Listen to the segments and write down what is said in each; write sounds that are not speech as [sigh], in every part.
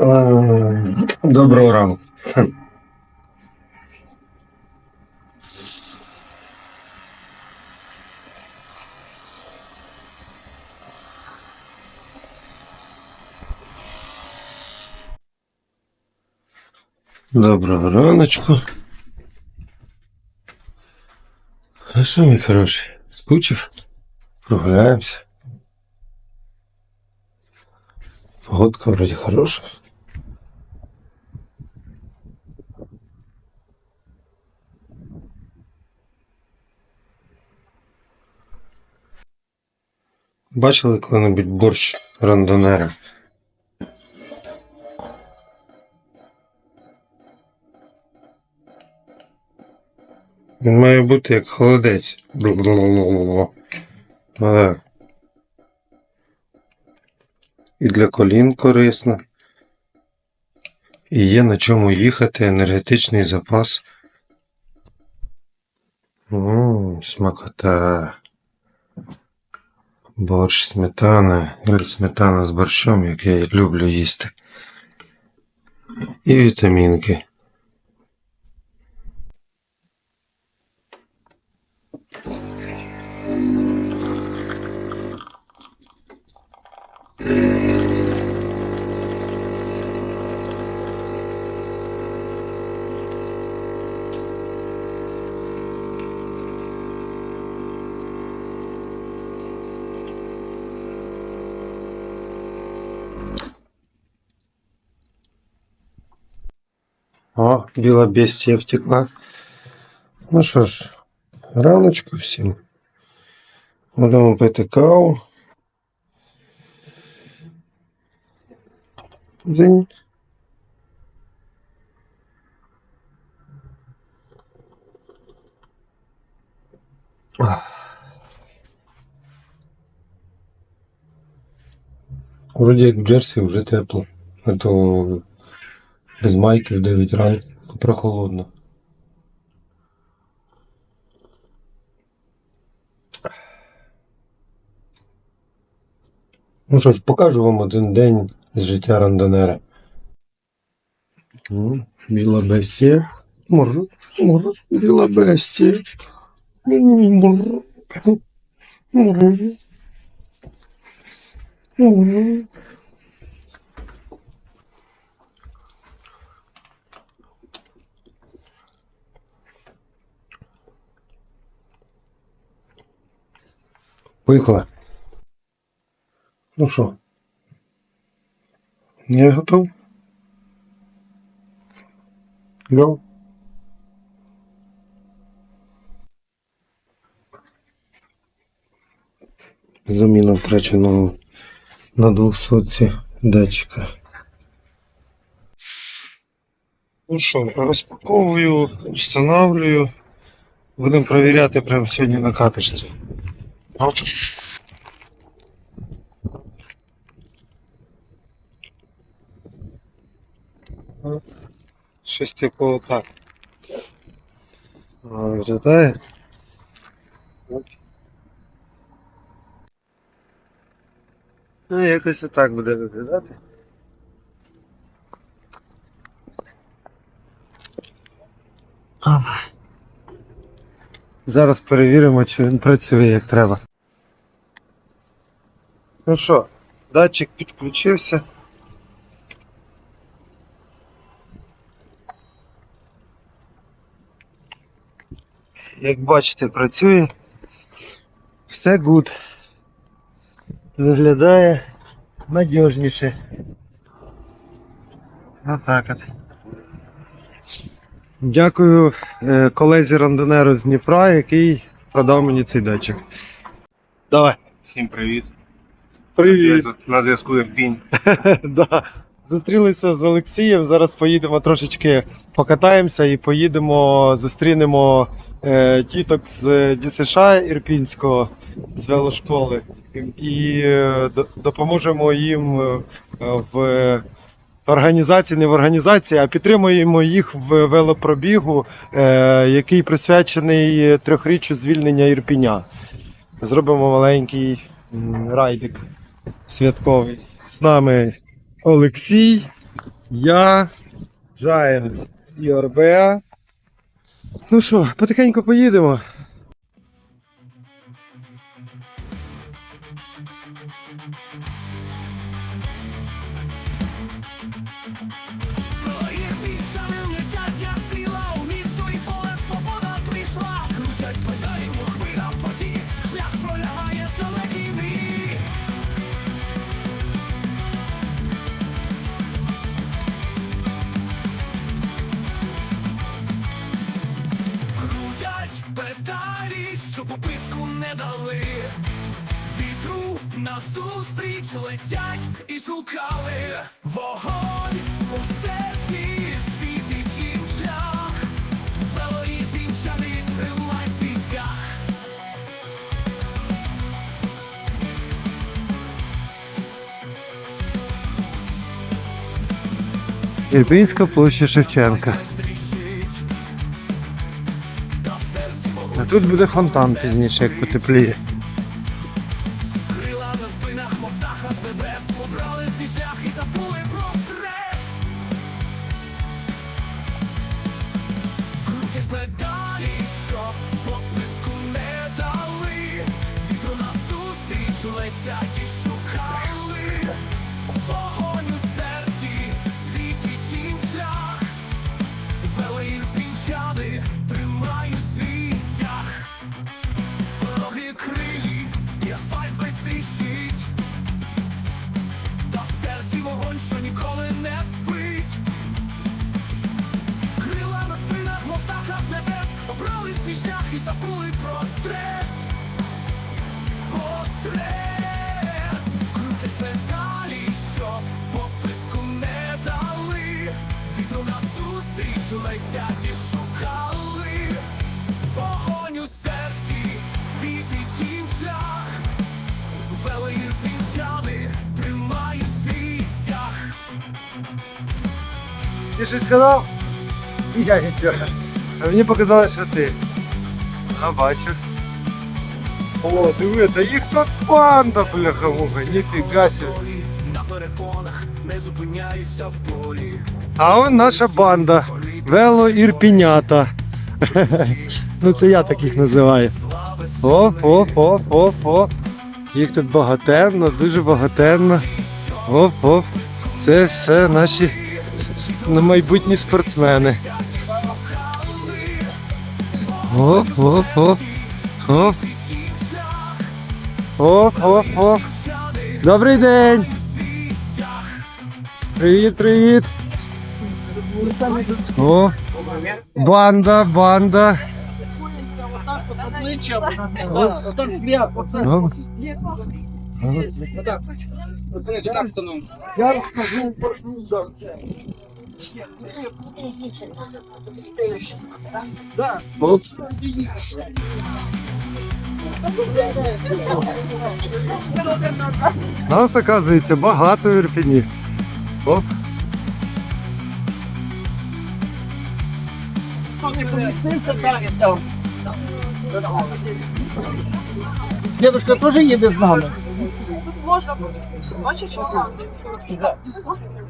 Е, Доброго ранку. Доброго раночку. А що, мій хороший? Скучив? Прогуляємося. Погодка вроде хорошая. Бачили коли-небудь борщ рандонера? Він має бути як холодець. Так. І для колін корисно. І є на чому їхати, енергетичний запас. Ммм, смакота. Борщ сметана, или сметана з борщом, як я люблю їсти. І вітамінки. біла бестія втекла. Ну що ж, раночку всім. Будемо пити каву. День. Вроді як в Джерсі вже тепло. А то без майки в 9 ранку Прохолодно. Ну що ж, покажу вам один день з життя рандонера. Біла бестія. Мур, мур, біла бестія. Мур, мур, мур. Поїхали. Ну що? Я готов? Go. Заміна втраченого на 200 датчика. Ну що, розпаковую, встановлюю. Будемо перевіряти прямо сьогодні на катушці. Щось типу так. Виглядає. Ну, якось отак буде виглядати. Ага. Зараз перевіримо, чи він працює як треба. Ну що, датчик підключився. Як бачите, працює. Все гуд. Виглядає надіжніше. Отак от. Дякую е, колезі рандонеру з Дніпра, який продав мені цей датчик. Давай. Всім привіт. Привіт. На зв'язку Ірпінь. [laughs] да. Зустрілися з Олексієм. Зараз поїдемо трошечки покатаємося і поїдемо, зустрінемо е, тіток з ДЮСШ Ірпінського з велошколи і, і е, допоможемо їм е, в організації, не в організації, а підтримуємо їх в велопробігу, е, який присвячений трьохріччю звільнення Ірпіня. Зробимо маленький райдик святковий. З нами Олексій Я, Giants і РБА. Ну що, потихеньку поїдемо. Летять і шукали вогонь у серці світить їм шлях. Велої пінчани тримай свій стяг. Ірпінська площа Шевченка. А тут буде фонтан пізніше, як потепліє. Стрес. Про стрес. Педалі, що пописку не дали. Вітру назустріч летять і шукали. Вогонь у серці світить їм шлях. Велеїр пінчани тримають свій стяг. Ти щось сказав? Я нічого. А мені показалось, що ти. А бачу. О, диви, та їх тут банда, бляха-муха, ніфіга себе. На перепонах не зупиняються в полі. А он наша банда. Вело Ірпінята. [laughs] ну це я таких називаю. Слави Оп, оп, оп, оп, оп. Їх тут багатенно, дуже багатенно. Оп, оп. Це все наші майбутні спортсмени. Оп, оп, оп. Оп. Оп, оп, оп. Добрий день. Привіт, привіт. О, банда, банда. Я, розкажу прошу. Да. Нас, оказується, багато в Ірпіні. Оп. Дедушка теж їде з нами. Бачиш,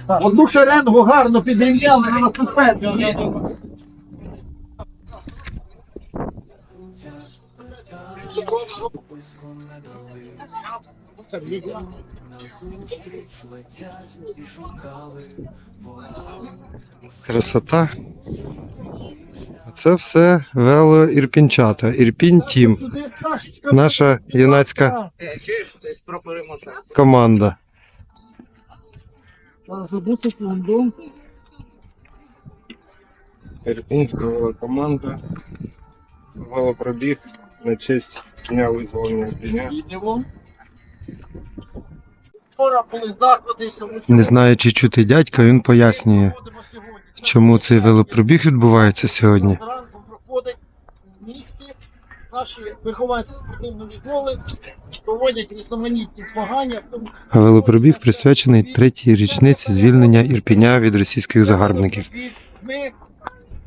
Одну шеренгу гарно підрівняли на велосипед. Красота. А Це все вело Ірпінчата. Ірпінь Тім. Наша юнацька команда. Одну секунду. Ірпінська велокоманда. Велопробіг на честь дня визволення що Не знаю, чи чути дядька, він пояснює, чому цей велопробіг відбувається сьогодні. Зранку проходить в місті. Наші вихованці спортивної школи проводять різноманітні змагання. велопробіг присвячений третій річниці звільнення Ірпіня від російських загарбників. Ми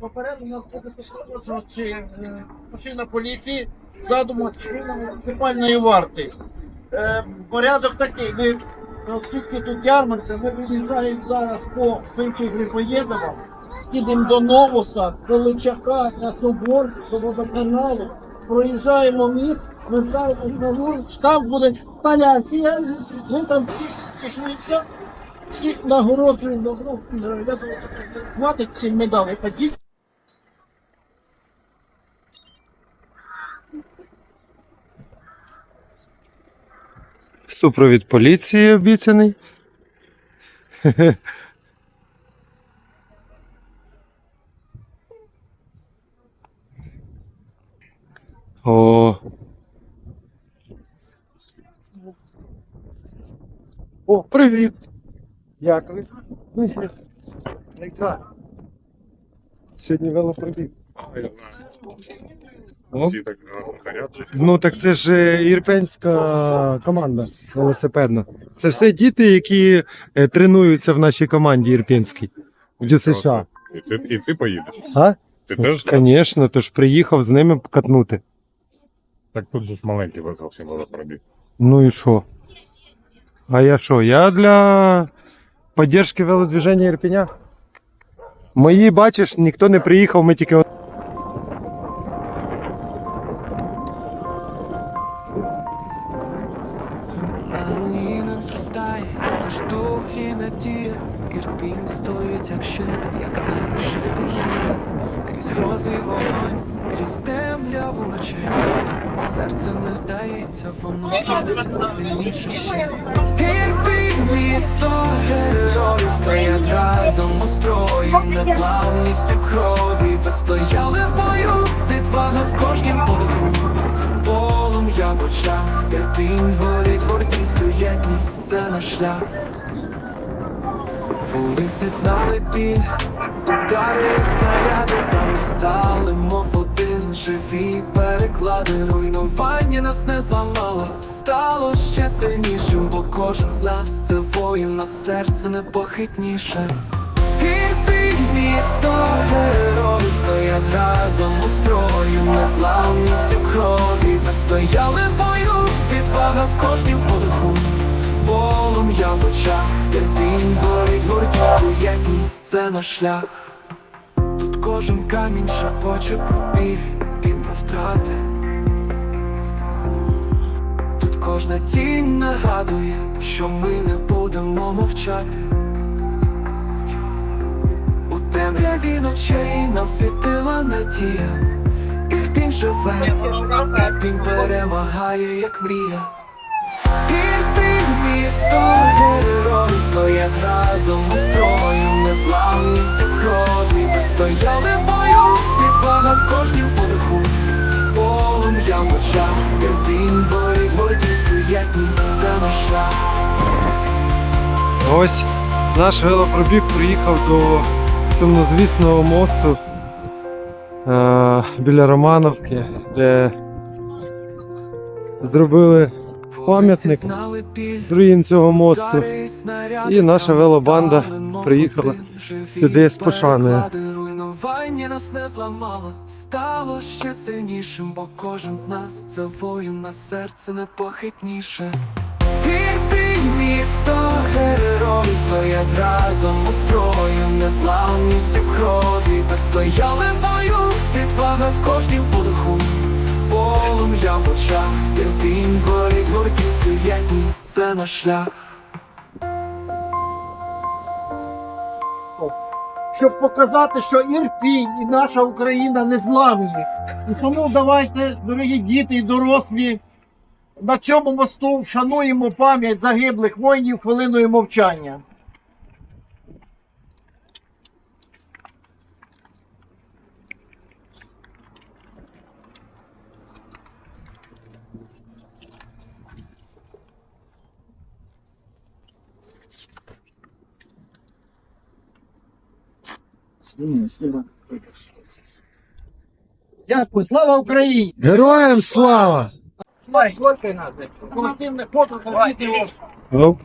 попередньо нас буде супроводжувати е, машина поліції задуму муніципальної варти. Е, порядок такий. Ми Оскільки тут ярмарка, ми виїжджаємо зараз по Синчі Грибоєдова, їдемо до Новоса, до Личака, на Собор, до водоканалу, проїжджаємо міст, вертаємось на вулицю, там буде сталяція, ми там всі пішуються, всіх нагороджуємо добро, хватить всім медалей, тоді Супровід поліції обіцяний. [laughs] О. О, привіт! Як ви? Як це? Сьогодні велопробіг. О. Ну так це ж е, ірпенська команда велосипедна. Це все діти, які е, тренуються в нашій команді ірпенській. В ДЮСШ. І ти, і ти поїдеш. А? Ти теж Звісно, то ж приїхав з ними катнути. Так тут же ж маленький зовсім велопробіг. Ну і що? А я що? Я для підтримки велодвиження Ірпеня. Мої, бачиш, ніхто не приїхав, ми тільки. На руїнах зростає наш дух і надія. Ірпінь стоїть, як щит, як наша стихія. Крізь грози й вогонь, крізь темля очей. Серце не здається, воно б'ється сильніше ще. Ірпінь місто, герої стоять разом у строю, незламністю крові. Ви стояли в бою, відвага в кожнім подиху. Полум'я в очах, терпінь горить гордістю, єдність це наш шлях. Вулиці знали біль, удари снаряди там встали, мов один живі переклади, руйнування нас не зламало, стало ще сильнішим, бо кожен з нас це воїн, на серце непохитніше. Ірпінь місто, герої стоять разом у строю, незламністю крові. Ви стояли в бою, відвага в кожнім подиху, полум'я в очах, Ірпінь горить гордістю, єдність це наш шлях. Тут кожен камінь шепоче про біль і втрати. Тут кожна тінь нагадує, що ми не будемо мовчати. У темряві ночей нам світила надія. Ірпінь живе, Ірпінь перемагає, як мрія. Ірпінь місто, герої стоять разом у строю, незламністю крові. Ви стояли в бою, відвага в кожнім подиху. Полум'я в очах, Ірпінь горить гордістю, єдність це наш шлях. Ось наш велопробіг приїхав до сумнозвісного мосту е, біля Романовки, де зробили пам'ятник з руїн цього мосту. І наша велобанда приїхала сюди з пошаною. Руйнування нас не зламало, стало ще сильнішим, бо кожен з нас це воїн на серце непохитніше. Ірпінь місто, герої стоять разом у строю, незламністю крові. Ви стояли в бою, відвага в кожнім подиху. Полум'я в очах, Ірпінь горить гордістю, єдність це наш шлях. Щоб показати, що Ірпінь і наша Україна не зламні. І тому давайте, дорогі діти і дорослі, на цьому мосту вшануємо пам'ять загиблих воїнів хвилиною мовчання. Дякую, слава Україні! Героям слава! Колективне фото та відео. Оп.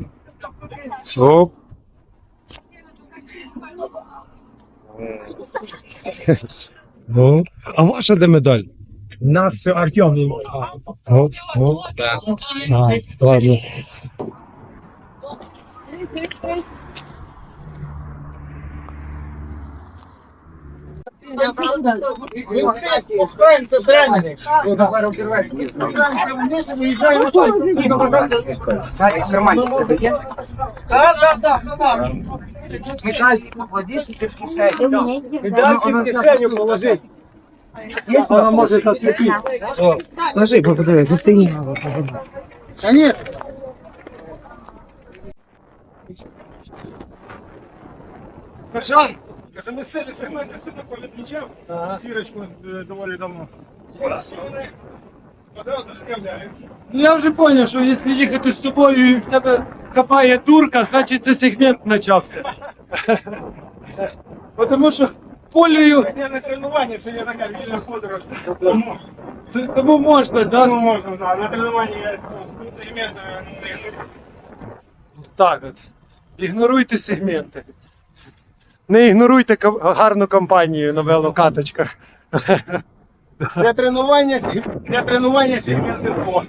Оп. Ну, а ваша де медаль? Нас Артем. Оп, оп. А, ладно. Спускаємося тренери. Виїжджаємо Так, так, так, так. Дальше в кишеню. Положи. Вона може таскати. Ложи, подивись, застигні. Та ні. Кажан, каже, ми силі сегменти сюди політнічав, сірочку е, доволі давно. Зараз вони одразу з'являються. Ну я вже зрозумів, що якщо їхати з тобою і в тебе хапає дурка, значить це сегмент почався. Бо [laughs] Тому що полею. Це не тренування, це є така вільна подорож. Тому, тому можна, так? Да? Тому можна, так. На тренуванні я сегмент не Так от. Ігноруйте сегменти. Не ігноруйте гарну компанію на велокаточках. Для тренування, для тренування сегменти зло.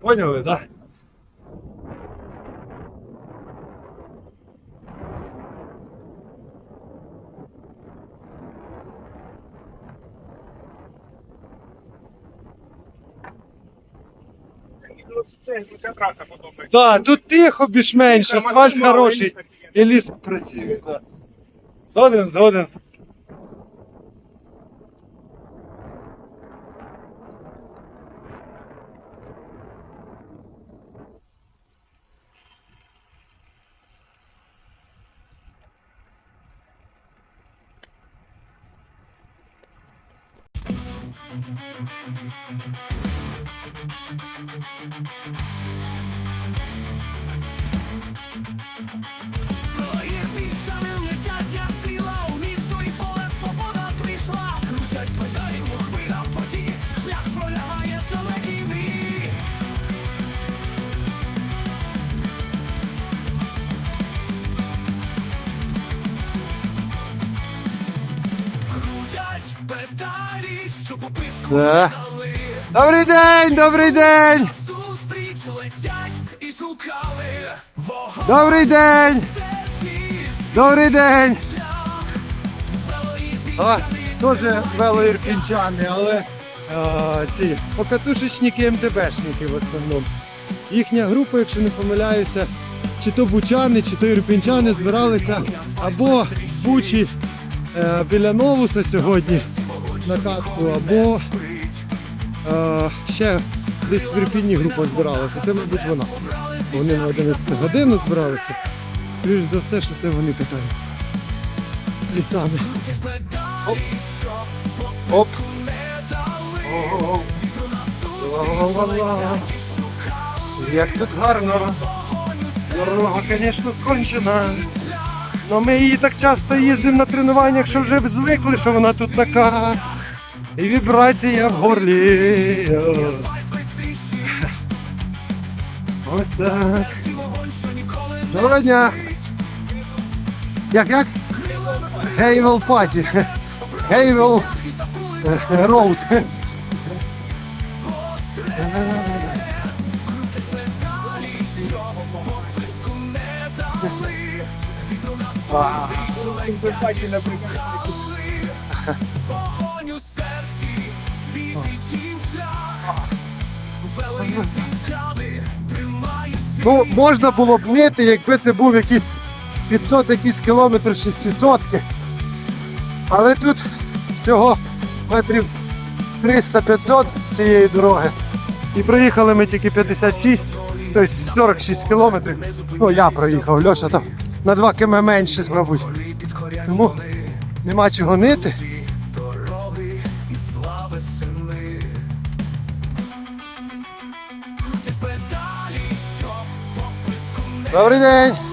Поняли, так? Да? Це, ця траса подобається. Так, тут тихо більш-менш, асфальт хороший. І ліс красивий. Да. Згоден, згоден. Да. дали. Добрий день, добрий день! Зустріч летять і шукали вогонь Добрий день! Добрий день! А, теж велоірпінчани, але а, ці покатушечники МТБшники в основному. Їхня група, якщо не помиляюся, чи то бучани, чи то ірпінчани збиралися або Бучі е, біля Новуса сьогодні на катку, або е, ще десь в Ірпіні група збиралася. Це, мабуть, вона. Вони на 11 годину збиралися. Скоріш за все, що це вони катаються. Лісами. Оп. Оп. Ого. Ла-ла-ла-ла. Як тут гарно. Дорога, звісно, кончена. Но ми її так часто їздимо на тренуваннях, що вже б звикли, що вона тут така. І вібрація в горлі. Ось так. Доброго дня. Як як? Гейвел Паті. Гейвел Роуд. Ну, можна було б мити, якби це був якийсь 500 якийсь кілометр 600. Але тут всього метрів 300-500 цієї дороги. І проїхали ми тільки 56, тобто 46 кілометрів. Ну, я проїхав, Льоша там на 2 км менше, мабуть. Тому нема чого нити. Добрий і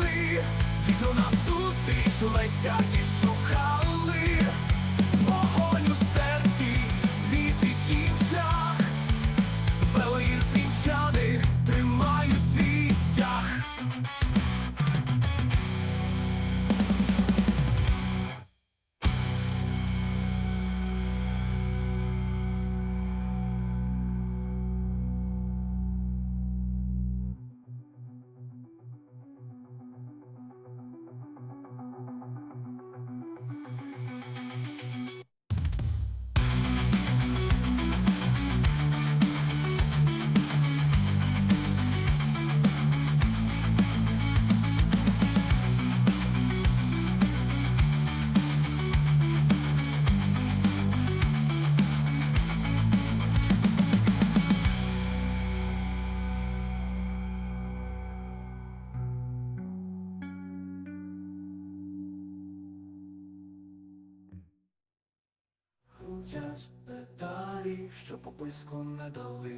крутять педалі, що пописку не дали.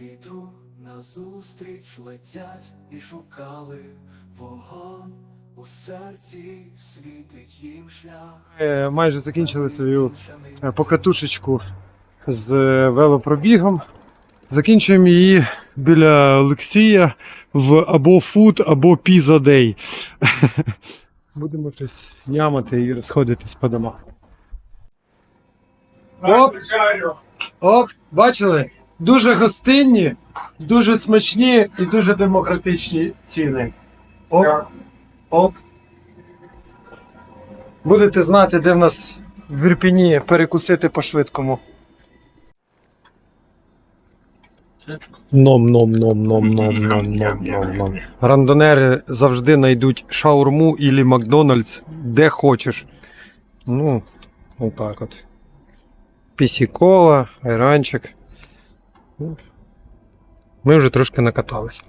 Вітру назустріч летять і шукали вогонь у серці світить їм шлях. Е, Майже закінчили свою е, покатушечку з е, велопробігом. Закінчуємо її біля Олексія в або фуд, або піза дей. [laughs] Будемо щось нямати і розходитись по домах. Оп! Оп, бачили? Дуже гостинні, дуже смачні і дуже демократичні ціни. Оп. Оп. Будете знати, де в нас в Ірпіні перекусити по-швидкому. Ном ном ном ном ном ном ном ном ном. Рандонери завжди знайдуть шаурму і Макдональдс де хочеш. Ну, отак от. Пісікола, айранчик. Ну, Ми вже трошки накаталися.